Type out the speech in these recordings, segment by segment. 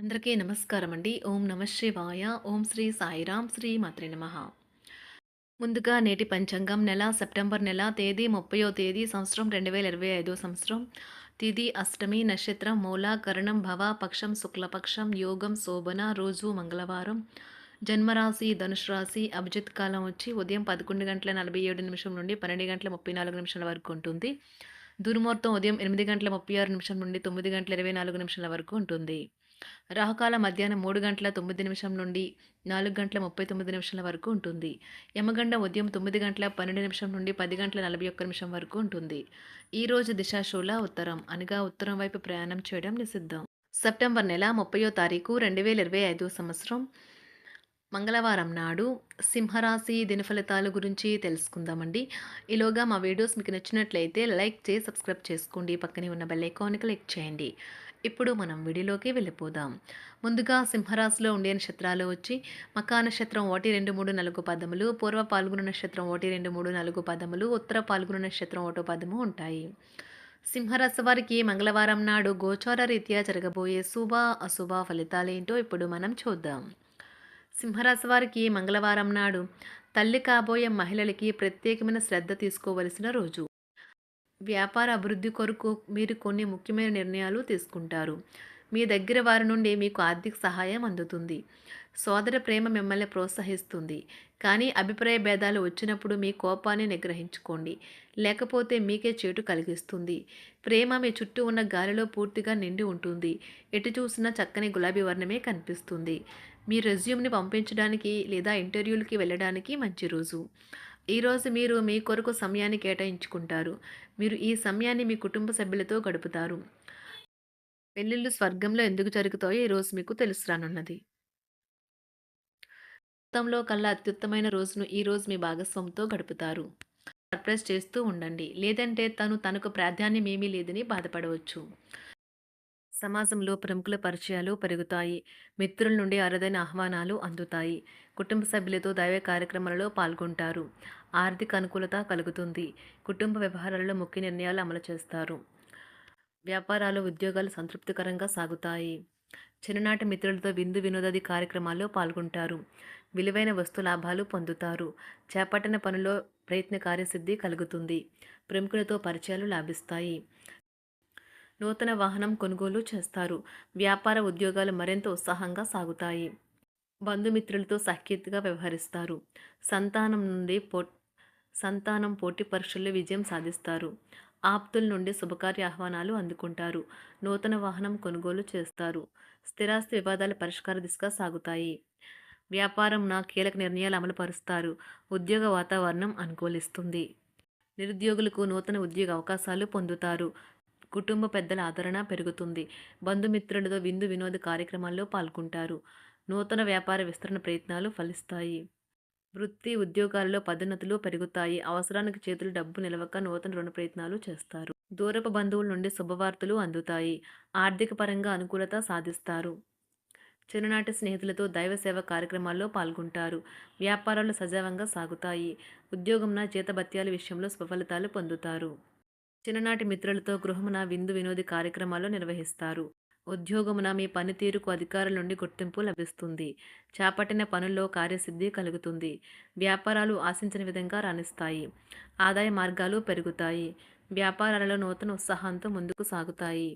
అందరికీ నమస్కారం అండి. ఓం నమ శివాయ. ఓం శ్రీ సాయిరాం శ్రీ మాత్రి నమ. ముందుగా నేటి పంచాంగం నెల సెప్టెంబర్ నెల తేదీ ముప్పయో తేదీ సంవత్సరం రెండు వేల ఇరవై ఐదో సంవత్సరం. తిది అష్టమి నక్షత్రం మూల కరణం భవ పక్షం శుక్లపక్షం యోగం శోభన రోజు మంగళవారం. జన్మరాశి ధనుసు రాశి అభిజిత్ కాలం వచ్చి ఉదయం పదకొండు గంటల నలభై ఏడు నిమిషం నుండి పన్నెండు గంటల ముప్పై నాలుగు నిమిషాల వరకు ఉంటుంది. దుర్ముహూర్తం ఉదయం ఎనిమిది గంటల ముప్పై ఆరు నిమిషం నుండి తొమ్మిది గంటల ఇరవై నాలుగు నిమిషాల వరకు ఉంటుంది. రాహుకాల మధ్యాహ్నం మూడు గంటల తొమ్మిది నిమిషం నుండి నాలుగు గంటల ముప్పై తొమ్మిది నిమిషాల వరకు ఉంటుంది. యమగండ ఉదయం తొమ్మిది గంటల పన్నెండు నిమిషం నుండి పది గంటల నలభై ఒక్క నిమిషం వరకు ఉంటుంది. ఈ రోజు దిశాశూల ఉత్తరం అనగా ఉత్తరం వైపు ప్రయాణం చేయడం నిషిద్ధం. సెప్టెంబర్ నెల ముప్పయో తారీఖు రెండు వేల ఇరవై ఐదో సంవత్సరం మంగళవారం నాడు సింహరాశి దినఫలితాల గురించి తెలుసుకుందామండి. ఈలోగా మా వీడియోస్ మీకు నచ్చినట్లయితే లైక్ చేసి సబ్స్క్రైబ్ చేసుకోండి. పక్కనే ఉన్న బెల్ ఐకాన్ క్లిక్ చేయండి. ఇప్పుడు మనం వీడియోలోకి వెళ్ళిపోదాం. ముందుగా సింహరాశిలో ఉండే నక్షత్రాలు వచ్చి మకా నక్షత్రం ఒకటి రెండు మూడు నాలుగు పదములు పూర్వ పాల్గొన నక్షత్రం ఒకటి రెండు మూడు నాలుగు పదములు ఉత్తర పాల్గొన నక్షత్రం ఒకటో పదము ఉంటాయి. సింహరాశి వారికి మంగళవారం నాడు గోచార రీత్యా జరగబోయే శుభ అశుభ ఫలితాలేంటో ఇప్పుడు మనం చూద్దాం. సింహరాశి వారికి మంగళవారం నాడు తల్లి కాబోయే మహిళలకి ప్రత్యేకమైన శ్రద్ధ తీసుకోవలసిన రోజు. వ్యాపార అభివృద్ధి కొరకు మీరు కొన్ని ముఖ్యమైన నిర్ణయాలు తీసుకుంటారు. మీ దగ్గర వారి నుండి మీకు ఆర్థిక సహాయం అందుతుంది. సోదర ప్రేమ మిమ్మల్ని ప్రోత్సహిస్తుంది. కానీ అభిప్రాయ భేదాలు వచ్చినప్పుడు మీ కోపాన్ని నిగ్రహించుకోండి. లేకపోతే మీకే చేటు కలిగిస్తుంది. ప్రేమ మీ చుట్టూ ఉన్న గాలిలో పూర్తిగా నిండి ఉంటుంది. ఎటు చూసినా చక్కని గులాబీ వర్ణమే కనిపిస్తుంది. మీ రెజ్యూమ్ని పంపించడానికి లేదా ఇంటర్వ్యూలకి వెళ్ళడానికి మంచి రోజు. ఈరోజు మీరు మీ కొరకు సమయాన్ని కేటాయించుకుంటారు. మీరు ఈ సమయాన్ని మీ కుటుంబ సభ్యులతో గడుపుతారు. పెళ్ళిళ్ళు స్వర్గంలో ఎందుకు జరుగుతాయో ఈరోజు మీకు తెలుసు రానున్నది. మొత్తంలో కల్లా అత్యుత్తమైన రోజును ఈరోజు మీ భాగస్వామితో గడుపుతారు. సర్ప్రైజ్ చేస్తూ ఉండండి. లేదంటే తను తనకు ప్రాధాన్యం ఏమీ లేదని బాధపడవచ్చు. సమాజంలో ప్రముఖుల పరిచయాలు పెరుగుతాయి. మిత్రుల నుండి అరుదైన ఆహ్వానాలు అందుతాయి. కుటుంబ సభ్యులతో దైవ కార్యక్రమాలలో పాల్గొంటారు. ఆర్థిక అనుకూలత కలుగుతుంది. కుటుంబ వ్యవహారాలలో ముఖ్య నిర్ణయాలు అమలు చేస్తారు. వ్యాపారాలు ఉద్యోగాలు సంతృప్తికరంగా సాగుతాయి. చిన్ననాటి మిత్రులతో విందు వినోదాది కార్యక్రమాల్లో పాల్గొంటారు. విలువైన వస్తు లాభాలు పొందుతారు. చేపట్టిన పనిలో ప్రయత్న కార్యసిద్ధి కలుగుతుంది. ప్రముఖులతో పరిచయాలు లాభిస్తాయి. నూతన వాహనం కొనుగోలు చేస్తారు. వ్యాపార ఉద్యోగాలు మరింత ఉత్సాహంగా సాగుతాయి. బంధుమిత్రులతో సఖ్యతగా వ్యవహరిస్తారు. సంతానం నుండి పో సంతానం పోటీ పరీక్షల్లో విజయం సాధిస్తారు. ఆప్తుల నుండి శుభకార్య ఆహ్వానాలు అందుకుంటారు. నూతన వాహనం కొనుగోలు చేస్తారు. స్థిరాస్తి వివాదాల పరిష్కార దిశగా సాగుతాయి. వ్యాపారం కీలక నిర్ణయాలు అమలు పరుస్తారు ఉద్యోగ వాతావరణం అనుకూలిస్తుంది. నిరుద్యోగులకు నూతన ఉద్యోగ అవకాశాలు పొందుతారు. కుటుంబ పెద్దల ఆదరణ పెరుగుతుంది. బంధుమిత్రులతో విందు వినోద కార్యక్రమాల్లో పాల్గొంటారు. నూతన వ్యాపార విస్తరణ ప్రయత్నాలు ఫలిస్తాయి. వృత్తి ఉద్యోగాల్లో పదోన్నతులు పెరుగుతాయి. అవసరానికి చేతులు డబ్బు నిలవక నూతన రుణ ప్రయత్నాలు చేస్తారు. దూరపు బంధువుల నుండి శుభవార్తలు అందుతాయి. ఆర్థిక పరంగా అనుకూలత సాధిస్తారు. చిన్ననాటి స్నేహితులతో దైవ సేవ కార్యక్రమాల్లో పాల్గొంటారు. వ్యాపారాలు సజావంగా సాగుతాయి. ఉద్యోగంన జీతభత్యాల విషయంలో స్వఫలితాలు పొందుతారు. చిన్ననాటి మిత్రులతో గృహమున విందు వినోది కార్యక్రమాలు నిర్వహిస్తారు. ఉద్యోగమున మీ పనితీరుకు అధికారుల నుండి గుర్తింపు లభిస్తుంది. చేపట్టిన పనుల్లో కార్యసిద్ధి కలుగుతుంది. వ్యాపారాలు ఆశించిన విధంగా రాణిస్తాయి. ఆదాయ మార్గాలు పెరుగుతాయి. వ్యాపారాలలో నూతన ఉత్సాహంతో ముందుకు సాగుతాయి.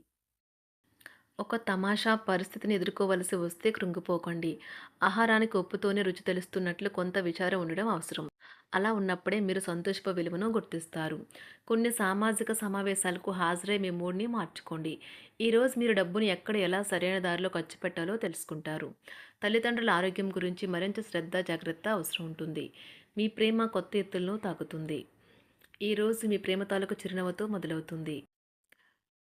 ఒక తమాషా పరిస్థితిని ఎదుర్కోవలసి వస్తే కృంగిపోకండి. ఆహారానికి ఉప్పుతోనే రుచి తెలుస్తున్నట్లు కొంత విచారం ఉండడం అవసరం. అలా ఉన్నప్పుడే మీరు సంతోషప విలువను గుర్తిస్తారు. కొన్ని సామాజిక సమావేశాలకు హాజరై మీ మూడ్ని మార్చుకోండి. ఈరోజు మీరు డబ్బును ఎక్కడ ఎలా సరైన దారిలో ఖర్చు పెట్టాలో తెలుసుకుంటారు. తల్లిదండ్రుల ఆరోగ్యం గురించి మరింత శ్రద్ధ జాగ్రత్త అవసరం ఉంటుంది. మీ ప్రేమ కొత్త ఎత్తులను తాకుతుంది. ఈరోజు మీ ప్రేమ తాలూకు చిరునవ్వుతో మొదలవుతుంది.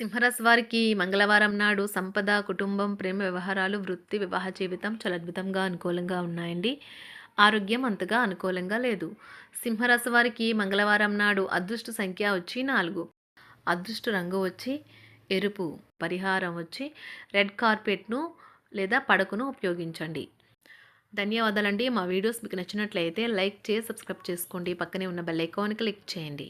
సింహరాశి వారికి మంగళవారం నాడు సంపద కుటుంబం ప్రేమ వ్యవహారాలు వృత్తి వివాహ జీవితం చాలా అద్భుతంగా అనుకూలంగా ఉన్నాయండి. ఆరోగ్యం అంతగా అనుకూలంగా లేదు. సింహరాశి వారికి మంగళవారం నాడు అదృష్ట సంఖ్య వచ్చి నాలుగు. అదృష్ట రంగు వచ్చి ఎరుపు పరిహారం వచ్చి రెడ్ కార్పెట్ను లేదా పడకను ఉపయోగించండి. ధన్యవాదాలండి. మా వీడియోస్ మీకు నచ్చినట్లయితే లైక్ చేసి సబ్స్క్రైబ్ చేసుకోండి. పక్కనే ఉన్న బెల్ ఐకాన్ క్లిక్ చేయండి.